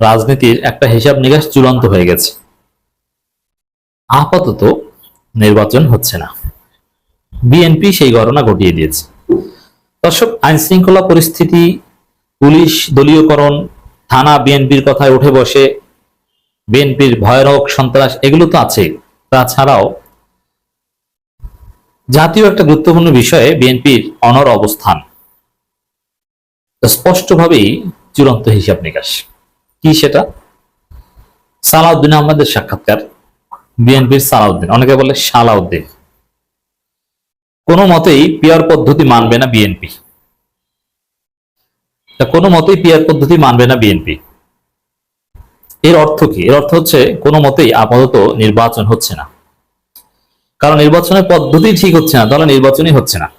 রাজনীতির একটা হিসাব নিকাশ চূড়ান্ত হয়ে গেছে। আপাতত নির্বাচন হচ্ছে না। বিএনপি সেই ঘটনা ঘটিয়ে দিয়েছে। দর্শক আইন শৃঙ্খলা পরিস্থিতি, পুলিশ দলীয়করণ, থানা বিএনপির কথায় উঠে বসে, বিএনপির ভয়ানক সন্ত্রাস, এগুলো তো আছে। তাছাড়াও জাতীয় একটা গুরুত্বপূর্ণ বিষয়ে বিএনপির অনর অবস্থান। স্পষ্টভাবেই চূড়ান্ত হিসাব নিকাশ। কি সেটা? সালাউদ্দিন আহমদের সাক্ষাৎকার। বিএনপির সালাউদ্দিন। অনেকে বলে সালাউদ্দিন। কোনো মতেই পিয়ার পদ্ধতি মানবে না বিএনপি। কোনো মতেই পিয়ার পদ্ধতি মানবে না বিএনপি। এর অর্থ কি? এর অর্থ হচ্ছে কোনো মতেই আপাতত নির্বাচন হচ্ছে না। কারণ নির্বাচনের পদ্ধতি ঠিক হচ্ছে না, তাহলে নির্বাচনই হচ্ছে না।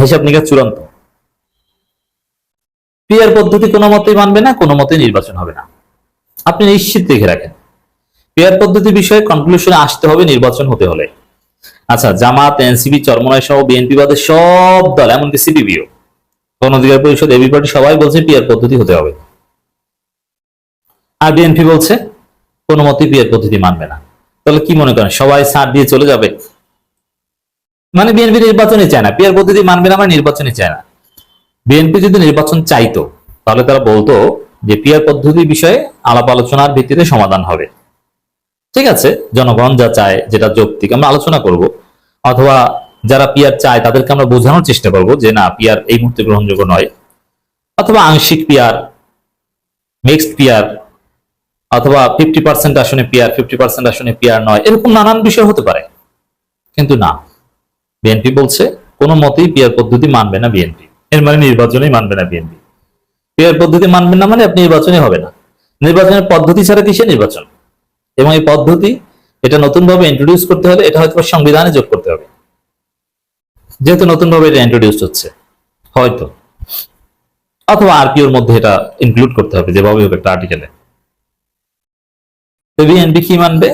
হিসাব নিকাশ চূড়ান্ত। পিয়ার পদ্ধতি কোনো মতেই মানবে না, কোনো মতেই নির্বাচন হবে না। আপনি নিশ্চিত দেখে রাখেন। পিয়ার পদ্ধতি বিষয়ে কনক্লুশনে আসতে হবে নির্বাচন হতে হলে। আচ্ছা জামাত, এনসিপি চরমনায় সহ বিএনপি বাদের সব দল, এমনকি সিপিবিও গণ অধিকার পরিষদ, এবি পার্টি সবাই বলছে পিয়ার পদ্ধতি হতে হবে। আর বিএনপি বলছে কোনো মতেই পিয়ার পদ্ধতি মানবে না। তাহলে কি মনে করেন, সবাই ছাড় দিয়ে চলে যাবে? মানে বিএনপি নির্বাচনই চায় না। পিয়ার পদ্ধতি মানবে না মানে নির্বাচনই চায় না। বিএনপি যদি নির্বাচন চাইতো, তাহলে তারা বলতো যে পিয়ার পদ্ধতি বিষয়ে আলাপ আলোচনার ভিত্তিতে সমাধান হবে। ঠিক আছে, জনগণ যা চায় যেটা যৌক্তিক আমরা আলোচনা করব, অথবা যারা পিয়ার চায় তাদেরকে আমরা বোঝানোর চেষ্টা করব যে না পিয়ার এই মুহূর্তে গ্রহণযোগ্য নয়। অথবা আংশিক পিয়ার মিক্সড পিয়ার অথবা ফিফটি পার্সেন্ট আসনে পিয়ার ফিফটি পার্সেন্ট আসনে পিয়ার নয়, এরকম নানান বিষয় হতে পারে। কিন্তু না, বিএনপি বলছে কোনো মতেই পিয়ার পদ্ধতি মানবে না বিএনপি। এর মানে নির্বাচনেই মানবে না বিএনপি। পিয়ার পদ্ধতি মানবেন না মানে আপনি নির্বাচনে হবে না। নির্বাচনের পদ্ধতি ছাড়া কিসে নির্বাচন? এবং এই পদ্ধতি, এটা নতুন ভাবে ইন্ট্রোডিউস করতে হলে এটা হয়তো সংবিধানে যোগ করতে হবে। যেহেতু নতুন ভাবে এটা ইন্ট্রোডিউস হচ্ছে, হয়তো। অথবা আরপিওর মধ্যে এটা ইনক্লুড করতে হবে যেভাবে হোক একটা আর্টিকেলে বিএনপি কি মানবে?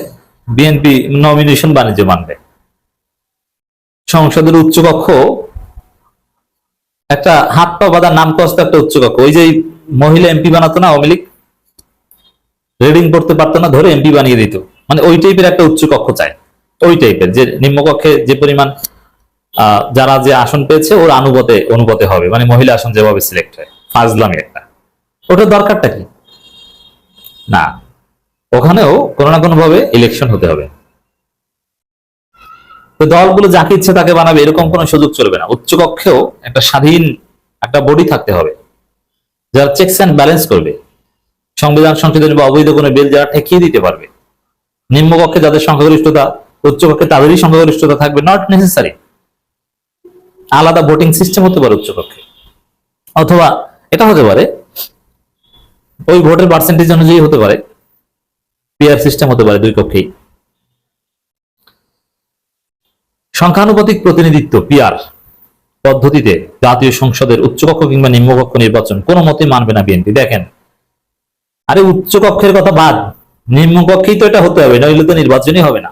বিএনপি নমিনেশন বাণিজ্য মানবে। সংসদের উচ্চকক্ষ একটা হাত পা বাঁধা নাম কষ্ট একটা উচ্চকক্ষ ওই যে মহিলা এমপি বানাতো না, আওয়ামী লীগ? রিডিং পড়তে পারতো না, ধরে এমপি বানিয়ে দিত। মানে ওই টাইপের একটা উচ্চ কক্ষ চায় ওই টাইপের, যে নিম্নকক্ষে যে পরিমাণ যারা যে আসন পেয়েছে, ওর আনুগতে অনুগতে হবে। মানে মহিলা আসন যেভাবে সিলেক্ট হয়। ফাজলামি একটা। ওটার দরকারটা কি? না। ওখানেও কোনো না কোনো ভাবে ইলেকশন হতে হবে। তো দলগুলো যাকে ইচ্ছে তাকে বানাবে, এরকম কোনো সুযোগ চলবে না। উচ্চকক্ষেও একটা স্বাধীন একটা বডি থাকতে হবে, যারা চেকস অ্যান্ড ব্যালেন্স করবে। সংবিধান সংশোধন বা অবৈধ কোনো বিল যারা ঠেকিয়ে দিতে পারবে। নিম্নকক্ষে যাদের সংখ্যাগরিষ্ঠতা, উচ্চকক্ষে তাদেরই সংখ্যাগরিষ্ঠতা থাকবে নট নেসেসারি আলাদা ভোটিং সিস্টেম হতে পারে উচ্চকক্ষে। অথবা এটা হতে পারে, ওই ভোটের পার্সেন্টেজ অনুযায়ী হতে পারে। পিয়ার সিস্টেম হতে পারে দুই কক্ষেই। সংখ্যানুপাতিক প্রতিনিধিত্ব পিয়ার পদ্ধতিতে জাতীয় সংসদের উচ্চকক্ষ কিংবা নিম্নকক্ষ নির্বাচন কোনো মতে মানবে না বিএনপি। দেখেন, আরে উচ্চকক্ষের কথা বাদ নিম্ন কক্ষেই তো এটা হতে হবে নইলে তো নির্বাচনই হবে না।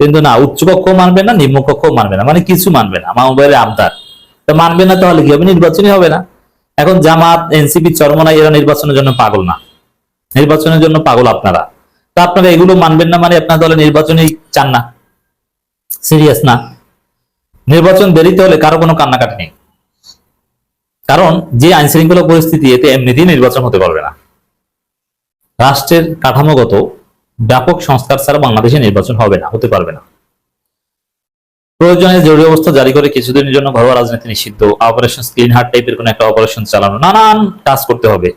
কিন্তু না উচ্চকক্ষ মানবে না নিম্ন কক্ষ মানবে না মানে কিছু মানবে না আমার মোবাইলে আবদার। তো মানবে না তাহলে কি হবে? নির্বাচনই হবে না। এখন জামাত, এনসিপি, চরমনাই এরা নির্বাচনের জন্য পাগল না। নির্বাচনের জন্য পাগল আপনারা। তা আপনারা এগুলো মানবেন না মানে আপনার দলে নির্বাচনই চান না। সিরিয়াস না। নির্বাচন দেরিতে হলে কারও কোনো কান্নাকাটি নেই। কারণ যে আইন শৃঙ্খলা পরিস্থিতি এতে এমনিতেই নির্বাচন হতে পারবে না। রাষ্ট্রের কাঠামোগত ব্যাপক সংস্কার ছাড়া বাংলাদেশে নির্বাচন হবে না, হতে পারবে না। প্রয়োজনে জরুরি অবস্থা জারি করে কিছুদিনের জন্য ঘরোয়া রাজনীতি নিষিদ্ধ। অপারেশন স্ক্রিন হার্ট টাইপের কোন একটা অপারেশন চালানো। নানান কাজ করতে হবে।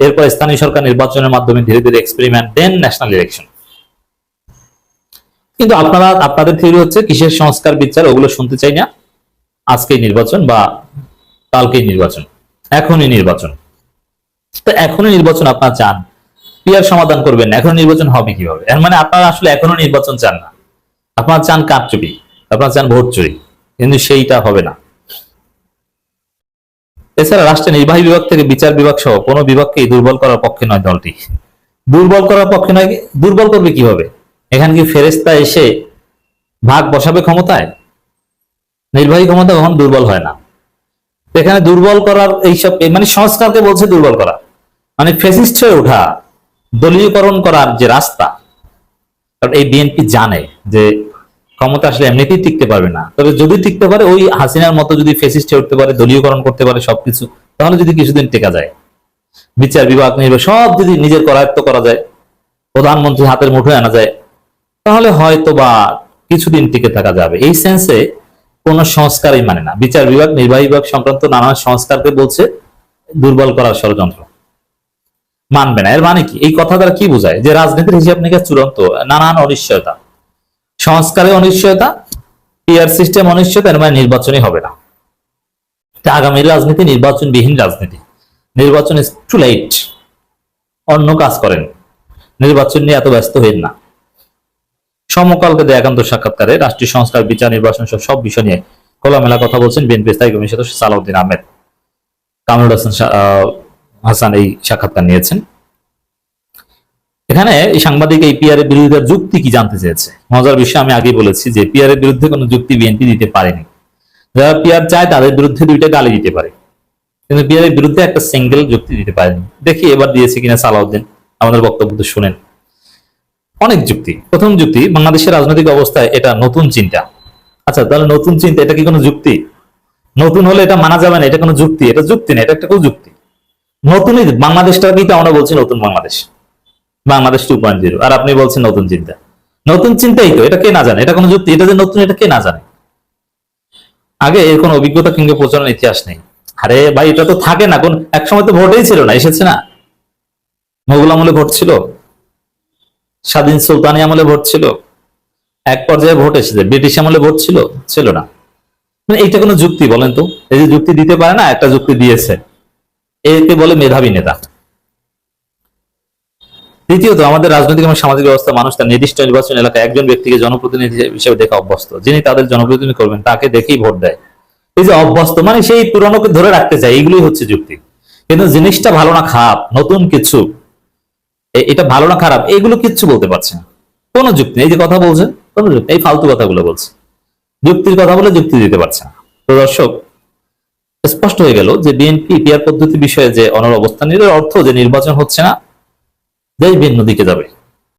এরপর স্থানীয় সরকার নির্বাচনের মাধ্যমে ধীরে ধীরে এক্সপেরিমেন্ট দেন ন্যাশনাল ইলেকশন কিন্তু আপনারা, আপনাদের থিওরি হচ্ছে কিসের সংস্কার বিচার, ওগুলো শুনতে চাই না। আজকেই নির্বাচন বা কালকেই নির্বাচন। এখনই নির্বাচন। তো এখনই নির্বাচন আপনারা চান। পিয়ার সমাধান করবেন এখন নির্বাচন হবে কীভাবে? এর মানে আপনারা আসলে এখনও নির্বাচন চান না। আপনারা চান কারচুপি আপনারা চান ভোট চুরি। কিন্তু সেইটা হবে না। এছাড়া রাষ্ট্রের নির্বাহী বিভাগ থেকে বিচার বিভাগ সহ কোনো বিভাগকেই দুর্বল করার পক্ষে নয় দলটি। দুর্বল করার পক্ষে নয়, দুর্বল করবে কীভাবে? এখানে কি ফেরেস্তা এসে ভাগ বসাবে ক্ষমতায়? নির্বাহী ক্ষমতা কখন দুর্বল হয় না। এখানে দুর্বল করার এইসব মানে সংস্কারকে বলছে দুর্বল করা। মানে ফেসিস্ট হয়ে ওঠা, দলীয়করণ করার যে রাস্তা, কারণ এই বিএনপি জানে যে ক্ষমতা আসলে এমনিতেই টিকতে পারবে না। তবে যদি টিকতে পারে, ওই হাসিনার মতো যদি ফেসিস্ট হয়ে উঠতে পারে, দলীয়করণ করতে পারে সবকিছু, তাহলে যদি কিছুদিন টেকা যায়, বিচার বিভাগ নির্বাচন সব যদি নিজের করায়ত্ত করা যায় প্রধানমন্ত্রী হাতের মুঠোয় আনা যায় তাহলে হয়তো বা কিছুদিন টিকে থাকা যাবে। এই সেন্সে কোন সংস্কারই মানে না। বিচার বিভাগ, নির্বাহী বিভাগ সংক্রান্ত নানান সংস্কারকে বলছে, দুর্বল করার ষড়যন্ত্র। মানবে না। এর মানে কি? এই কথা দ্বারা কি বোঝায়? যে রাজনীতির হিসাব নিকাশ চূড়ান্ত, নানান অনিশ্চয়তা। সংস্কারে অনিশ্চয়তা পিয়ার সিস্টেম অনিশ্চয়তা, এর মানে নির্বাচনই হবে না। আগামী রাজনীতি নির্বাচনবিহীন রাজনীতি। নির্বাচন ইজ টু লেট অন্য কাজ করেন। নির্বাচন নিয়ে এত ব্যস্ত হইন না। সমকালকে দেয়া একান্ত সাক্ষাৎকারে রাষ্ট্রীয় সংস্কার বিচার, নির্বাচন সহ সব বিষয় নিয়ে খোলামেলা কথা বলছেন বিএনপি স্থায়ী কমিটির সদস্য সালাউদ্দিন আহমেদ। কামরুল হাসান হাসান এই সাক্ষাৎকার নিয়েছেন। এখানে এই সাংবাদিক এই পিআর এর বিরোধিতার যুক্তি কি জানতে চেয়েছে? মজার বিষয়, আমি আগে বলেছি যে পিআর এর বিরুদ্ধে কোনো যুক্তি বিএনপি দিতে পারেনি। যারা পিআর চায়, তাদের বিরুদ্ধে দুইটা গালি দিতে পারে। কিন্তু পিআর এর বিরুদ্ধে একটা সিঙ্গেল যুক্তি দিতে পারেনি। দেখি এবার দিয়েছে কিনা সালাউদ্দিন, আমাদের বক্তব্য শুনেন। অনেক যুক্তি। প্রথম যুক্তি, বাংলাদেশের রাজনৈতিক অবস্থায় এটা নতুন চিন্তা। আচ্ছা তাহলে নতুন চিন্তা, এটা কি কোনো যুক্তি? নতুন হলে এটা মানা যাবে না, এটা কোনো যুক্তি? এটা যুক্তি না, এটা একটা যুক্তি। নতুনই বাংলাদেশটাকেই তো আমরা বলছি নতুন Bangladesh? Bangladesh two point zero. আর আপনি বলছেন নতুন চিন্তা। নতুন চিন্তাই তো, এটা কে না জানে? এটা কোনো যুক্তি? এটা যে নতুন, এটা কে না জানে? আগে এর কোনো অভিজ্ঞতা কিংবা প্রচারণার ইতিহাস নেই। আরে ভাই, এটা তো থাকে না, কোন এক সময় তো ভোটেই ছিল না, এসেছে না। মোগল আমলে ভোট ছিল? স্বাধীন সুলতানি আমলে ভোট ছিল? এক পর্যায়ে ভোট এসেছে। ব্রিটিশ আমলে ভোট ছিল? ছিল না। মানে এইটা কোনো যুক্তি বলেন তো? এই যে যুক্তি দিতে পারে না, একটা যুক্তি দিয়েছে। একে বলে মেধাবী নেতা। দ্বিতীয়ত, আমাদের রাজনৈতিক এবং সামাজিক ব্যবস্থা মানুষ তার নির্দিষ্ট নির্বাচন এলাকায় একজন ব্যক্তিকে জনপ্রতিনিধি হিসেবে দেখে অভ্যস্ত। যিনি তাদের জনপ্রতিনিধি করবেন, তাকে দেখেই ভোট দেয়। এই যে অভ্যস্ত মানে সেই পুরনোকে ধরে রাখতে চায়, এইগুলোই হচ্ছে যুক্তি। কিন্তু জিনিসটা ভালো না, খারাপ, নতুন কিছু। এটা ভালো না খারাপ? এগুলো কিচ্ছু বলতে পারছে না। কোনো যুক্তি এই যে কথা বলছে, কোনো যুক্তি এই ফালতু কথাগুলো বলছে। যুক্তির কথা বলে যুক্তি দিতে পারছে না। তো দর্শক, স্পষ্ট হয়ে গেল যে বিএনপি পিয়ার পদ্ধতি বিষয়ে যে অনর অবস্থান অর্থ যে নির্বাচন হচ্ছে না, দেশ ভিন্ন দিকে যাবে।